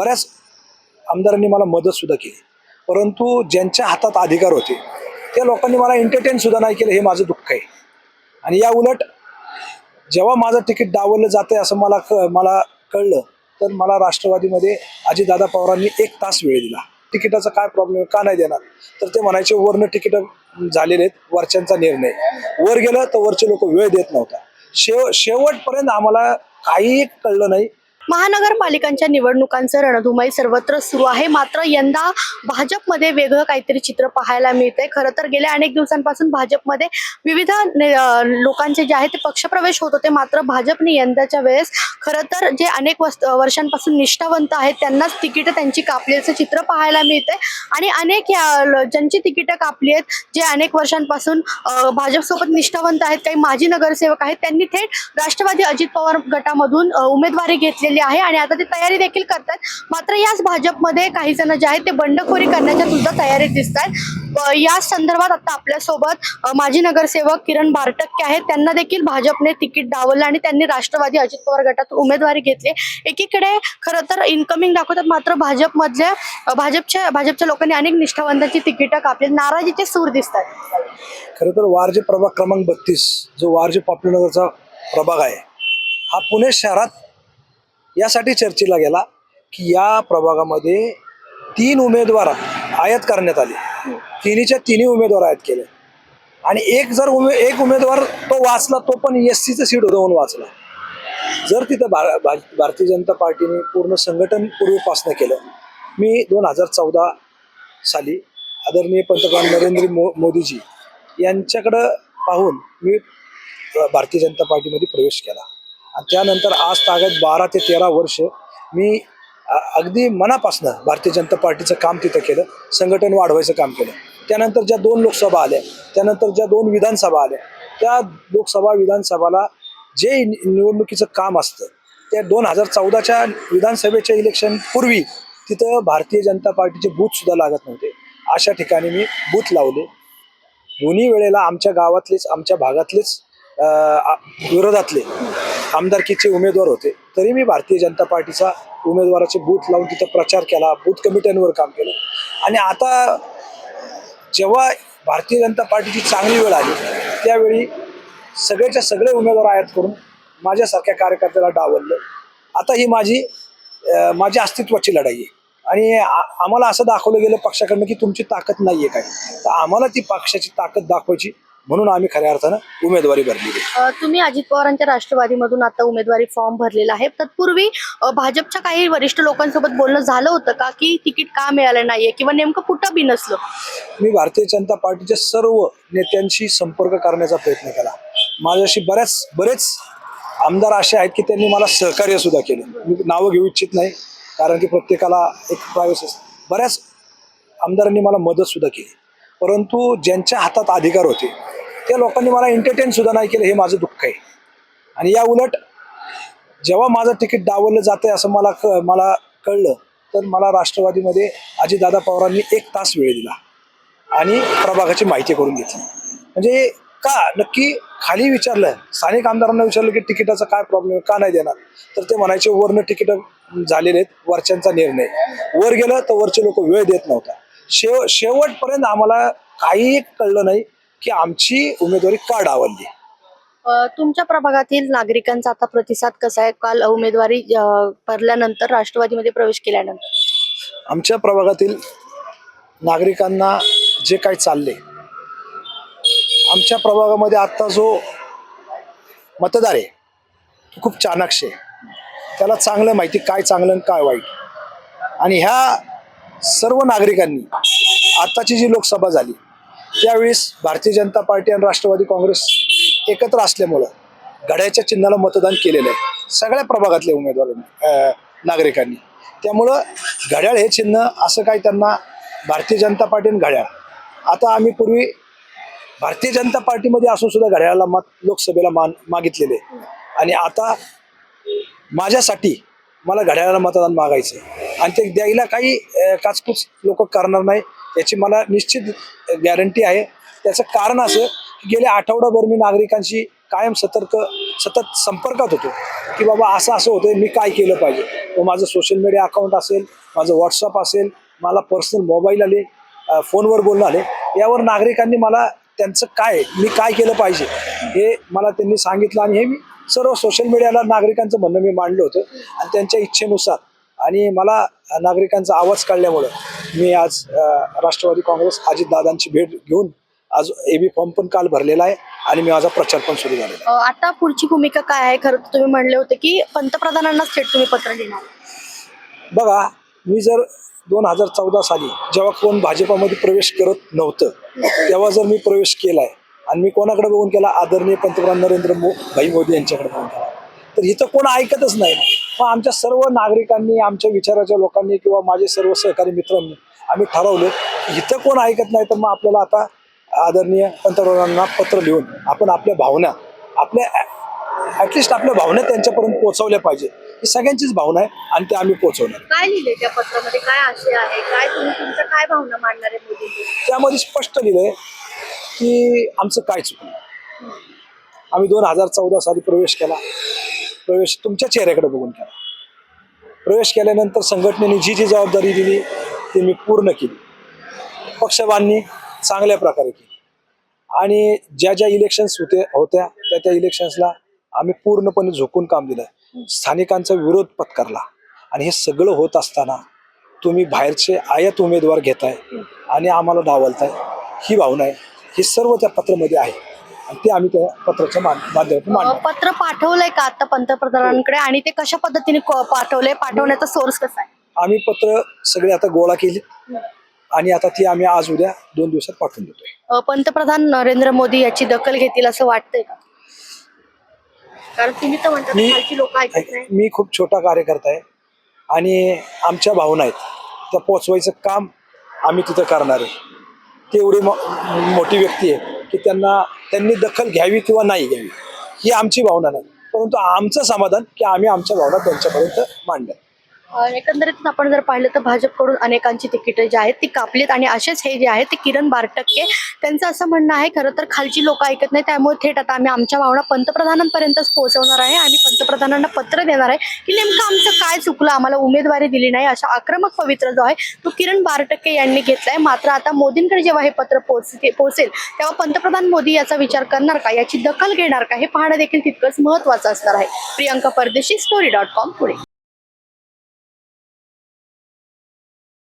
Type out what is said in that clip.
बऱ्याच आमदारांनी मला मदतसुद्धा केली. परंतु ज्यांच्या हातात अधिकार होते त्या लोकांनी मला एंटरटेनसुद्धा नाही केलं हे माझं दुःख आहे. आणि या उलट जेव्हा माझं तिकीट डावललं आहे असं मला क मला कळलं तर मला राष्ट्रवादीमध्ये अजितदादा पवारांनी एक तास वेळ दिला. तिकिटाचा काय प्रॉब्लेम का नाही देणार? तर ते म्हणायचे वरनं तिकीट झालेले आहेत वरच्यांचा निर्णय. वर गेलं तर वरचे लोक वेळ देत नव्हता. शेव शेवटपर्यंत आम्हाला काहीही कळलं नाही महानगरपालिकांच्या निवडणुकांचं रणधुमाई सर्वत्र सुरू आहे. मात्र यंदा भाजपमध्ये वेगळं काहीतरी चित्र पाहायला मिळतंय. खरं तर गेल्या अनेक दिवसांपासून भाजपमध्ये विविध लोकांचे जे आहे ते पक्षप्रवेश होत होते. मात्र भाजपने यंदाच्या वेळेस खरं तर जे अनेक वस्त- वर्षांपासून निष्ठावंत आहेत त्यांनाच तिकीटं त्यांची कापली असं चित्र पाहायला मिळतंय. आणि अनेक या ज्यांची तिकीटं कापली आहेत जे अनेक वर्षांपासून भाजपसोबत निष्ठावंत आहेत काही माजी नगरसेवक आहेत त्यांनी थेट राष्ट्रवादी अजित पवार गटामधून उमेदवारी घेतलेली आहे आणि आता ते तयारी देखील करतात. मात्र याच भाजपमध्ये काही जण जे आहेत ते बंडखोरी करण्याच्या सुद्धा तयारीत दिसत आहेत या संदर्भात आता आपल्यासोबत माजी नगरसेवक किरण बारटक्के आहेत. त्यांना देखील भाजपने तिकीट डावललं आणि त्यांनी राष्ट्रवादी अजित पवार गटात उमेदवारी घेतली. एकीकडे खरं तर इन्कमिंग दाखवतात मात्र भाजपमधल्या भाजपच्या भाजपच्या लोकांनी अनेक निष्ठावंतांची तिकीटं कापली नाराजीचे सूर दिसतात खरं तर वारजे प्रभाग क्रमांक बत्तीस जो वारजे पॉप्युलरचा प्रभाग आहे हा पुणे शहरात यासाठी चर्चेला गेला की या प्रभागामध्ये तीन उमेदवार आयात करण्यात आले. तिन्हीच्या तिन्ही उमेदवार आयात केले. आणि एक जर उमे एक उमेदवार तो वाचला तो पण एस सीचं सीट होतं म्हणून वाचला. जर तिथं भार भा- भारतीय जनता पार्टीने पूर्ण संघटन पूर्वीपासनं केलं. मी दोन हजार चौदा साली आदरणीय पंतप्रधान नरेंद्र मो मोदीजी यांच्याकडं पाहून मी भारतीय जनता पार्टीमध्ये प्रवेश केला. त्यानंतर आज तागत बारा ते तेरा वर्ष मी अगदी मनापासनं भारतीय जनता पार्टीचं काम तिथं केलं संघटन वाढवायचं काम केलं. त्यानंतर ज्या दोन लोकसभा आल्या त्यानंतर ज्या दोन विधानसभा आल्या त्या लोकसभा विधानसभाला जे निवडणुकीचं काम असतं त्या दोन हजार चौदाच्या विधानसभेच्या इलेक्शन पूर्वी तिथं भारतीय जनता पार्टीचे बूथ सुद्धा लागत नव्हते. अशा ठिकाणी मी बूथ लावले. दोन्ही वेळेला आमच्या गावातलेच आमच्या भागातलेच विरोधातले आमदारकीचे उमेदवार होते. तरी मी भारतीय जनता पार्टीचा उमेदवाराचे बूथ लावून तिथं प्रचार केला बूथ कमिट्यांवर काम केलं. आणि आता जेव्हा भारतीय जनता पार्टीची चांगली वेळ आली त्यावेळी सगळेच्या सगळे उमेदवार आयात करून माझ्यासारख्या कार्यकर्त्याला डावललं. आता ही माझी माझ्या माझी अस्तित्वाची लढाई आहे. आणि आ- आम्हाला असं दाखवलं गेलं पक्षाकडनं की तुमची ताकद नाही आहे काय तर आम्हाला ती पक्षाची ताकद दाखवायची म्हणून आम्ही खऱ्या अर्थानं उमेदवारी भरलेली आहे. अ, तुम्ही अजित पवारांच्या राष्ट्रवादीमधून आता उमेदवारी फॉर्म भरलेला आहे. तत्पूर्वी अ, भाजपच्या काही वरिष्ठ लोकांसोबत बोलणं झालं होतं का? की तिकीट का मिळालं नाहीये? किंवा नेमकं कुठं बिनसलं मी भारतीय जनता पार्टीच्या सर्व नेत्यांशी संपर्क करण्याचा प्रयत्न केला. माझ्याशी बऱ्याच बरेच आमदार असे आहेत की त्यांनी मला सहकार्य सुद्धा केलं. मी नावं घेऊ इच्छित नाही कारण की प्रत्येकाला एक प्रायव्हसी बऱ्याच आमदारांनी मला मदत सुद्धा केली. परंतु ज्यांच्या हातात अधिकार होते त्या लोकांनी मला एंटरटेन सुद्धा नाही केलं हे माझं दुःख आहे. आणि या उलट जेव्हा माझं तिकीट डावललं आहे असं मला क मला कळलं तर मला राष्ट्रवादीमध्ये अजितदादा पवारांनी एक तास वेळ दिला आणि प्रभागाची माहिती करून घेतली. म्हणजे का? नक्की खाली विचारलं. स्थानिक आमदारांना विचारलं की तिकिटाचा काय प्रॉब्लेम का नाही देणार? तर ते म्हणायचे वरनं तिकीट झालेले आहेत वरच्यांचा निर्णय. वर गेलं तर वरचे लोक वेळ देत नव्हता. शेव शेवटपर्यंत आम्हाला काहीही कळलं नाही. की आमची उमेदवारी का डावलली तुमच्या प्रभागातील नागरिकांचा आता प्रतिसाद कसा आहे? काल उमेदवारी अ, भरल्यानंतर राष्ट्रवादीमध्ये प्रवेश केल्यानंतर. आमच्या प्रभागातील नागरिकांना जे काही चालले आमच्या प्रभागामध्ये आत्ता जो मतदार आहे तो खूप चाणाक्ष आहे. त्याला चांगलं माहिती काय चांगलं आणि काय वाईट. आणि ह्या सर्व नागरिकांनी आत्ताची जी लोकसभा झाली त्यावेळेस भारतीय जनता पार्टी आणि राष्ट्रवादी काँग्रेस एकत्र असल्यामुळं घड्याच्या चिन्हाला मतदान केलेलं आहे. सगळ्या प्रभागातल्या उमेदवारांनी नागरिकांनी. त्यामुळं घड्याळ हे चिन्ह असं काय त्यांना भारतीय जनता पार्टी आणि घड्याळ. आता आम्ही पूर्वी भारतीय जनता पार्टीमध्ये असून सुद्धा घड्याळाला मत लोकसभेला मान मागितलेले आणि आता माझ्यासाठी मला घड्याळाला मतदान मागायचं आहे. आणि ते द्यायला काही काचकूच लोक करणार नाही. याची मला निश्चित गॅरंटी आहे. त्याचं कारण असं की गेल्या आठवडाभर मी नागरिकांशी कायम सतर्क सतत संपर्कात होतो की बाबा असं असं होतं मी काय केलं पाहिजे? मग माझं सोशल मीडिया अकाउंट असेल माझं व्हॉट्सअप असेल मला पर्सनल मोबाईल आले फोनवर बोलणं आले यावर नागरिकांनी मला त्यांचं काय मी काय केलं पाहिजे हे मला त्यांनी सांगितलं आणि हे मी सर्व सोशल मीडियाला नागरिकांचं म्हणणं मी मांडलं होतं. आणि त्यांच्या इच्छेनुसार आणि मला नागरिकांचा आवाज काढल्यामुळं मी आज राष्ट्रवादी काँग्रेस अजितदादांची भेट घेऊन आज ए बी फॉर्म पण काल भरलेला आहे आणि मी माझा प्रचार पण सुरू झालेला आहे. अ, आता पुढची भूमिका काय आहे? खरं तर तुम्ही म्हणले होते की पंतप्रधानांनाच थेट तुम्ही पत्र लिहिणार बघा मी जर दोन हजार चौदा साली जेव्हा कोण भाजपामध्ये प्रवेश करत नव्हतं तेव्हा जर मी प्रवेश केलाय आणि मी कोणाकडे बघून केला? आदरणीय पंतप्रधान नरेंद्र मो भाई मोदी यांच्याकडे बघून केला. तर इथं कोण ऐकतच नाही. मग आमच्या सर्व नागरिकांनी आमच्या विचाराच्या लोकांनी किंवा माझे सर्व सहकारी मित्रांनी आम्ही ठरवलं की इथं कोण ऐकत नाही तर मग आपल्याला आता आदरणीय पंतप्रधानांना पत्र लिहून आपण आपल्या भावना आपल्या ॲटलिस्ट आपल्या भावना त्यांच्यापर्यंत पोहोचवल्या पाहिजे. ही सगळ्यांचीच भावना आहे आणि ते आम्ही पोहोचवणार. काय लिहिले त्या पत्रामध्ये? काय आशय आहे? काय तुम्ही तुमच्या काय भावना मांडणार आहे मोदींची त्यामध्ये स्पष्ट लिहिलंय की आमचं काय चुकलं? आम्ही दोन हजार चौदा साली प्रवेश केला. प्रवेश तुमच्या चेहऱ्याकडे बघून केला प्रवेश केल्यानंतर संघटनेने जी जी जबाबदारी दिली ती मी पूर्ण केली. पक्षबांधणी चांगल्या प्रकारे केली. आणि ज्या ज्या इलेक्शन्स होते होत्या त्या त्या इलेक्शन्सला आम्ही पूर्णपणे झोकून काम दिलं. स्थानिकांचा विरोध पत्करला. आणि हे सगळं होत असताना तुम्ही बाहेरचे आयात उमेदवार घेताय आणि आम्हाला डावलताय ही भावना आहे. हे सर्व त्या पत्रामध्ये आहे. ते आम्ही त्या पत्राच्या माध्यमातून अ, मांडतो पत्र पाठवलंय का आता पंतप्रधानांकडे? आणि ते कशा पद्धतीने क- पाठवलंय? पाठवण्याचा सोर्स कसा आहे? आम्ही पत्र सगळे आता गोळा केली. आणि आता ती आम्ही आज उद्या दोन दिवसात पाठवून देतोय. पंतप्रधान नरेंद्र मोदी याची दखल घेतील असं वाटतंय का? कारण तुम्ही तर म्हणता मी- खूप छोटा कार्यकर्ता आहे. आणि आमच्या भावना आहेत. त्या पोचवायचं काम आम्ही तिथं करणार आहे. ती एवढी मो- मोठी व्यक्ती आहे. की त्यांना त्यांनी दखल घ्यावी किंवा नाही घ्यावी ही आमची भावना नाही. परंतु आमचं समाधान की आम्ही आमच्या भावना त्यांच्यापर्यंत मांडल्या एकंदरीत आपण जर पाहिलं तर भाजपकडून अनेकांची तिकीटं जी आहेत ती कापलीत आणि असेच हे जे आहेत ते किरण बारटक्के. त्यांचं असं म्हणणं आहे खरं तर खालची लोक ऐकत नाही त्यामुळे थेट आता आम्ही आमच्या भावना पंतप्रधानांपर्यंतच पोहोचवणार आहे. आम्ही पंतप्रधानांना पत्र देणार आहे की नेमकं आमचं काय चुकलं आम्हाला उमेदवारी दिली नाही अशा आक्रमक पवित्र जो आहे तो किरण बारटक्के यांनी घेतलाय. मात्र आता मोदींकडे जेव्हा हे पत्र पोहोचते पोहोचेल तेव्हा पंतप्रधान मोदी याचा विचार करणार का? याची दखल घेणार का? हे पाहणं देखील तितकंच महत्वाचं असणार आहे. प्रियांका परदेशी स्टोरी डॉट कॉम पुणे.